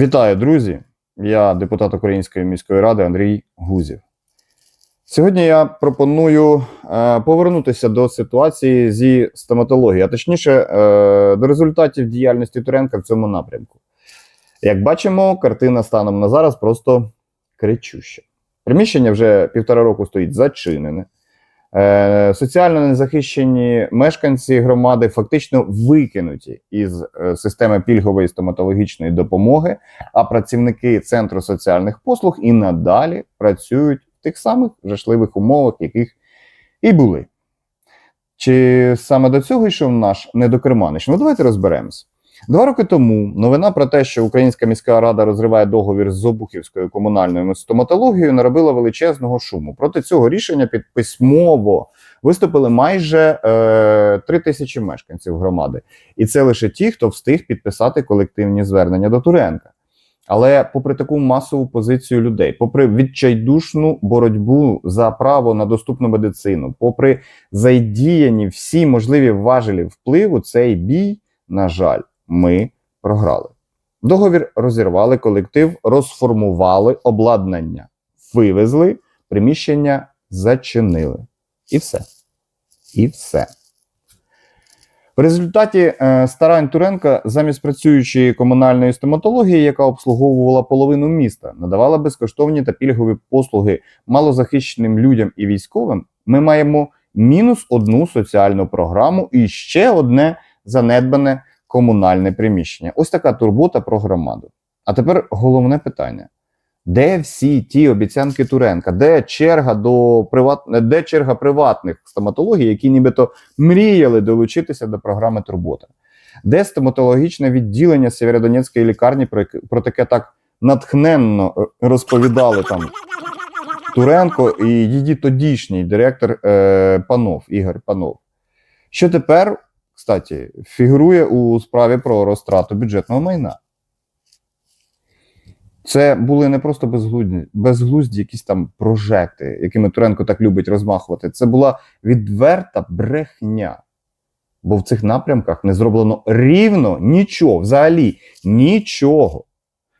Вітаю, друзі! Я депутат Української міської ради Андрій Гузів. Сьогодні я пропоную е, повернутися до ситуації зі стоматології, а точніше, е, до результатів діяльності Туренка в цьому напрямку. Як бачимо, картина станом на зараз просто кричуща. Приміщення вже півтора року стоїть зачинене. Е, соціально незахищені мешканці громади фактично викинуті із е, системи пільгової стоматологічної допомоги, а працівники Центру соціальних послуг і надалі працюють в тих самих жахливих умовах, яких і були. Чи саме до цього йшов наш недокерманич? Ну, давайте розберемось. Два роки тому новина про те, що Українська міська рада розриває договір з Обухівською комунальною стоматологією, наробила величезного шуму. Проти цього рішення під письмово виступили майже е, 3 тисячі мешканців громади. І це лише ті, хто встиг підписати колективні звернення до Туренка. Але попри таку масову позицію людей, попри відчайдушну боротьбу за право на доступну медицину, попри задіяні всі можливі важелі впливу, цей бій, на жаль, ми програли. Договір розірвали, колектив розформували обладнання, вивезли, приміщення зачинили. І все. І все. В результаті е, старань Туренка замість працюючої комунальної стоматології, яка обслуговувала половину міста, надавала безкоштовні та пільгові послуги малозахищеним людям і військовим, ми маємо мінус одну соціальну програму і ще одне занедбане комунальне приміщення. Ось така турбота про громаду. А тепер головне питання: де всі ті обіцянки Туренка? Де черга до приват... де черга приватних стоматологій, які нібито мріяли долучитися до програми Турбота? Де стоматологічне відділення Сєвєродонецької лікарні, про, таке так натхненно е, розповідали там Туренко і її тодішній директор е, Панов, Ігор Панов. Що тепер, кстати, фігурує у справі про розтрату бюджетного майна. Це були не просто безглузді, безглузді якісь там прожекти, якими Туренко так любить розмахувати. Це була відверта брехня. Бо в цих напрямках не зроблено рівно нічого, взагалі нічого.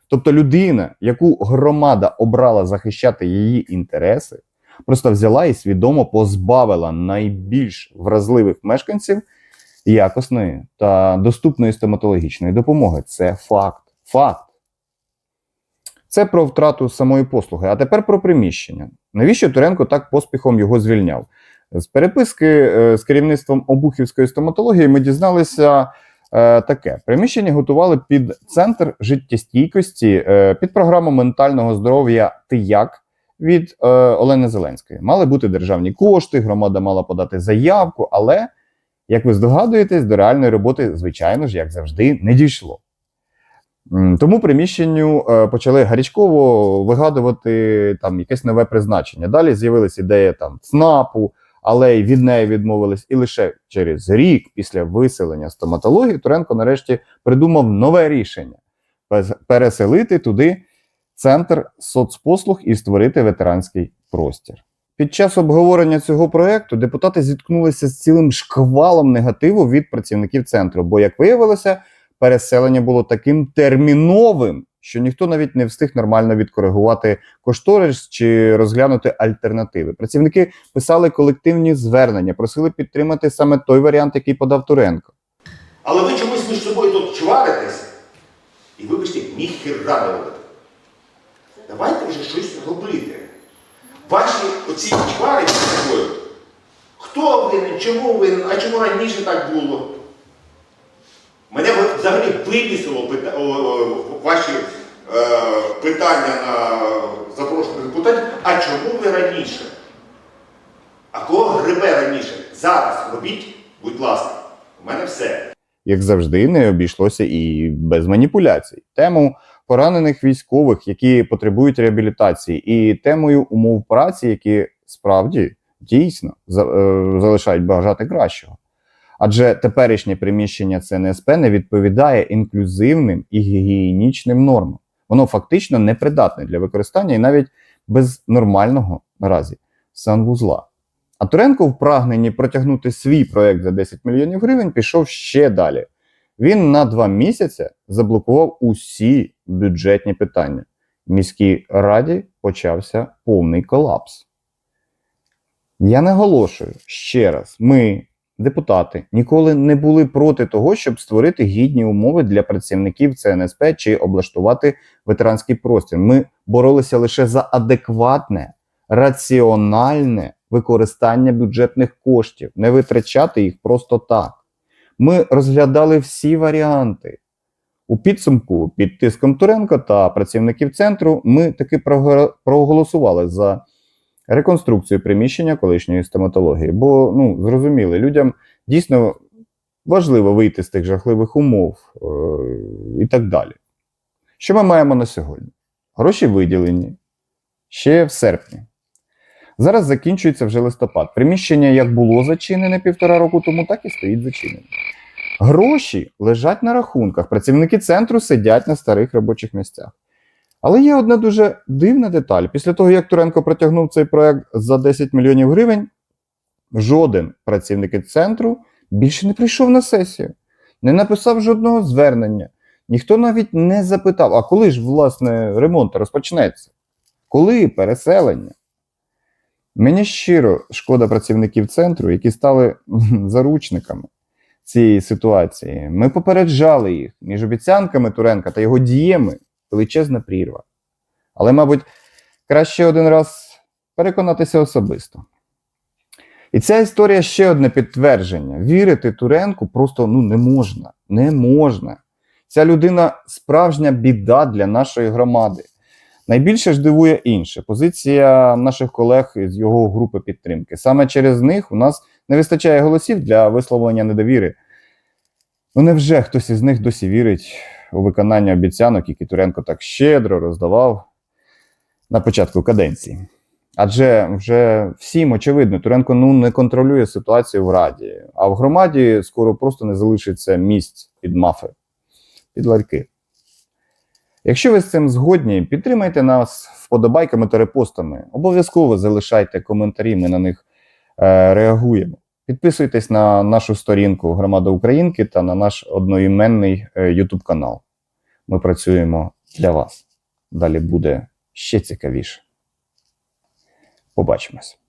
Тобто людина, яку громада обрала захищати її інтереси, просто взяла і свідомо позбавила найбільш вразливих мешканців якісної та доступної стоматологічної допомоги. Це факт. Факт. Це про втрату самої послуги. А тепер про приміщення. Навіщо Туренко так поспіхом його звільняв? З переписки е, з керівництвом Обухівської стоматології ми дізналися е, таке: приміщення готували під центр життєстійкості, е, під програму ментального здоров'я «Ти як» від Олени Зеленської. Мали бути державні кошти, громада мала подати заявку, але, як ви здогадуєтесь, до реальної роботи, звичайно ж, як завжди, не дійшло. Тому приміщенню е, почали гарячково вигадувати там якесь нове призначення. Далі з'явилась ідея там ЦНАПу, але й від неї відмовились. І лише через рік після виселення стоматології Туренко нарешті придумав нове рішення переселити туди центр соцпослуг і створити ветеранський простір. Під час обговорення цього проекту депутати зіткнулися з цілим шквалом негативу від працівників центру, бо, як виявилося, переселення було таким терміновим, що ніхто навіть не встиг нормально відкоригувати кошторис чи розглянути альтернативи. Працівники писали колективні звернення, просили підтримати саме той варіант, який подав Туренко. Але ви чомусь між собою тут чваритесь і вибачте, ніхіра не робите. Давайте вже щось робити. Ваші оці чвари між собою. Хто винен, чому винен, а чому раніше так було? Мене взагалі вибісило пита- ваші е, питання на запрошених депутатів, а чому ви раніше? А кого грибе раніше? Зараз робіть, будь ласка. У мене все. як завжди, не обійшлося і без маніпуляцій. Тему поранених військових, які потребують реабілітації, і темою умов праці, які справді дійсно е, залишають бажати кращого. Адже теперішнє приміщення ЦНСП не відповідає інклюзивним і гігієнічним нормам. Воно фактично непридатне для використання і навіть без нормального наразі санвузла. А Туренко в прагненні протягнути свій проект за 10 мільйонів гривень пішов ще далі. Він на два місяці заблокував усі бюджетні питання. В міській раді почався повний колапс. Я наголошую ще раз: ми, депутати, ніколи не були проти того, щоб створити гідні умови для працівників ЦНСП чи облаштувати ветеранський простір. Ми боролися лише за адекватне, раціональне використання бюджетних коштів, не витрачати їх просто так. Ми розглядали всі варіанти. У підсумку під тиском Туренка та працівників центру ми таки проголосували за реконструкцію приміщення колишньої стоматології. Бо, ну, зрозуміли, людям дійсно важливо вийти з тих жахливих умов е- і так далі. Що ми маємо на сьогодні? Гроші виділені ще в серпні. Зараз закінчується вже листопад. Приміщення як було зачинене півтора року тому, так і стоїть зачинене. Гроші лежать на рахунках. Працівники центру сидять на старих робочих місцях. Але є одна дуже дивна деталь. Після того, як Туренко протягнув цей проект за 10 мільйонів гривень, жоден працівник центру більше не прийшов на сесію, не написав жодного звернення. Ніхто навіть не запитав, а коли ж, власне, ремонт розпочнеться? Коли переселення? Мені щиро шкода працівників центру, які стали заручниками цієї ситуації. Ми попереджали їх між обіцянками Туренка та його діями величезна прірва. Але, мабуть, краще один раз переконатися особисто. І ця історія ще одне підтвердження: вірити Туренку просто ну, не можна. Не можна. Ця людина справжня біда для нашої громади. Найбільше ж дивує інше позиція наших колег з його групи підтримки. Саме через них у нас не вистачає голосів для висловлення недовіри. Ну невже хтось із них досі вірить у виконання обіцянок, які Туренко так щедро роздавав на початку каденції? Адже вже всім очевидно, Туренко ну, не контролює ситуацію в Раді, а в громаді скоро просто не залишиться місць під мафи, під ларьки. Якщо ви з цим згодні, підтримайте нас вподобайками та репостами. Обов'язково залишайте коментарі, ми на них е, реагуємо. Підписуйтесь на нашу сторінку Громада Українки та на наш одноіменний е, YouTube канал. Ми працюємо для вас. Далі буде ще цікавіше. Побачимось.